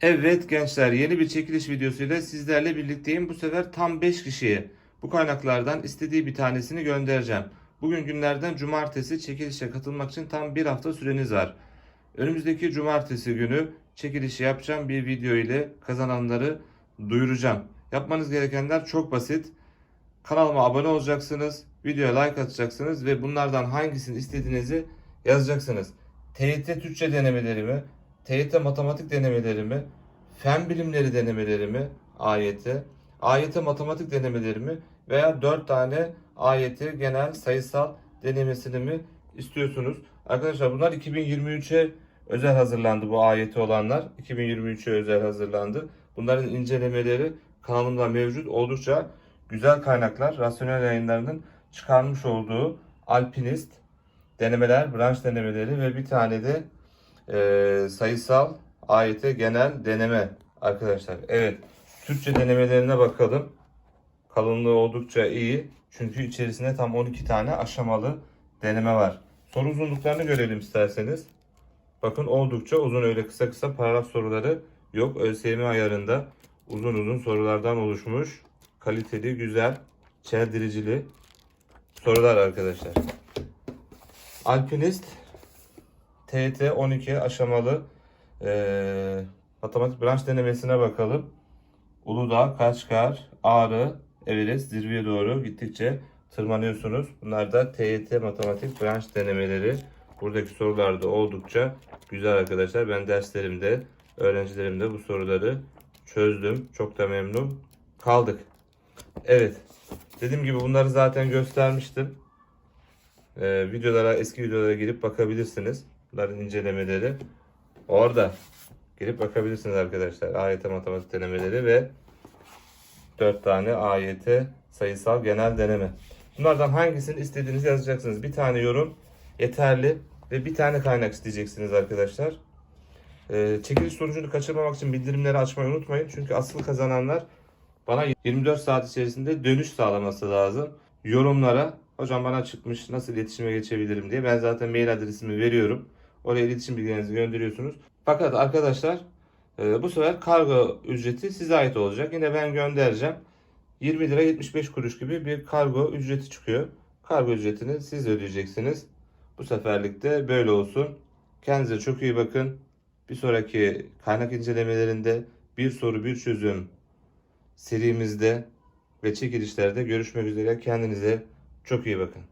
Evet gençler yeni bir çekiliş videosuyla sizlerle birlikteyim. Bu sefer tam 5 kişiye bu kaynaklardan istediği bir tanesini göndereceğim. Bugün günlerden cumartesi çekilişe katılmak için tam bir hafta süreniz var. Önümüzdeki cumartesi günü çekilişi yapacağım bir video ile kazananları duyuracağım. Yapmanız gerekenler çok basit. Kanalıma abone olacaksınız, videoya like atacaksınız ve bunlardan hangisini istediğinizi yazacaksınız. TYT Türkçe denemelerimi, TYT matematik denemelerimi, fen bilimleri denemelerimi, AYT, AYT matematik denemelerimi veya 4 tane AYT genel sayısal denemesini mi istiyorsunuz? Arkadaşlar bunlar 2023'e özel hazırlandı bu AYT olanlar. 2023'e özel hazırlandı. Bunların incelemeleri kanalımda mevcut. Oldukça güzel kaynaklar. Rasyonel yayınlarının çıkarmış olduğu Alpinist denemeler, branş denemeleri ve bir tane de e, sayısal AYT genel deneme arkadaşlar. Evet. Türkçe denemelerine bakalım. Kalınlığı oldukça iyi. Çünkü içerisinde tam 12 tane aşamalı deneme var. Soru uzunluklarını görelim isterseniz. Bakın oldukça uzun öyle kısa kısa paragraf soruları yok. ÖSYM ayarında uzun uzun sorulardan oluşmuş. Kaliteli, güzel, çeldiricili sorular arkadaşlar. Alpinist TET 12 aşamalı eee, matematik branş denemesine bakalım. Uludağ, Kaçkar, Ağrı, Everest zirveye doğru gittikçe tırmanıyorsunuz. Bunlar da TYT matematik branş denemeleri. Buradaki sorular da oldukça güzel arkadaşlar. Ben derslerimde, öğrencilerimde bu soruları çözdüm. Çok da memnun kaldık. Evet. Dediğim gibi bunları zaten göstermiştim. Ee, videolara, eski videolara girip bakabilirsiniz. Bunların incelemeleri orada. Girip bakabilirsiniz arkadaşlar. AYT matematik denemeleri ve 4 tane AYT sayısal genel deneme. Bunlardan hangisini istediğinizi yazacaksınız. Bir tane yorum yeterli ve bir tane kaynak isteyeceksiniz arkadaşlar. Ee, çekiliş sonucunu kaçırmamak için bildirimleri açmayı unutmayın. Çünkü asıl kazananlar bana 24 saat içerisinde dönüş sağlaması lazım. Yorumlara hocam bana çıkmış nasıl iletişime geçebilirim diye. Ben zaten mail adresimi veriyorum. Oraya iletişim bilgilerinizi gönderiyorsunuz. Fakat arkadaşlar e, bu sefer kargo ücreti size ait olacak. Yine ben göndereceğim. 20 lira 75 kuruş gibi bir kargo ücreti çıkıyor. Kargo ücretini siz ödeyeceksiniz. Bu seferlik de böyle olsun. Kendinize çok iyi bakın. Bir sonraki kaynak incelemelerinde bir soru bir çözüm serimizde ve çekilişlerde görüşmek üzere. Kendinize çok iyi bakın.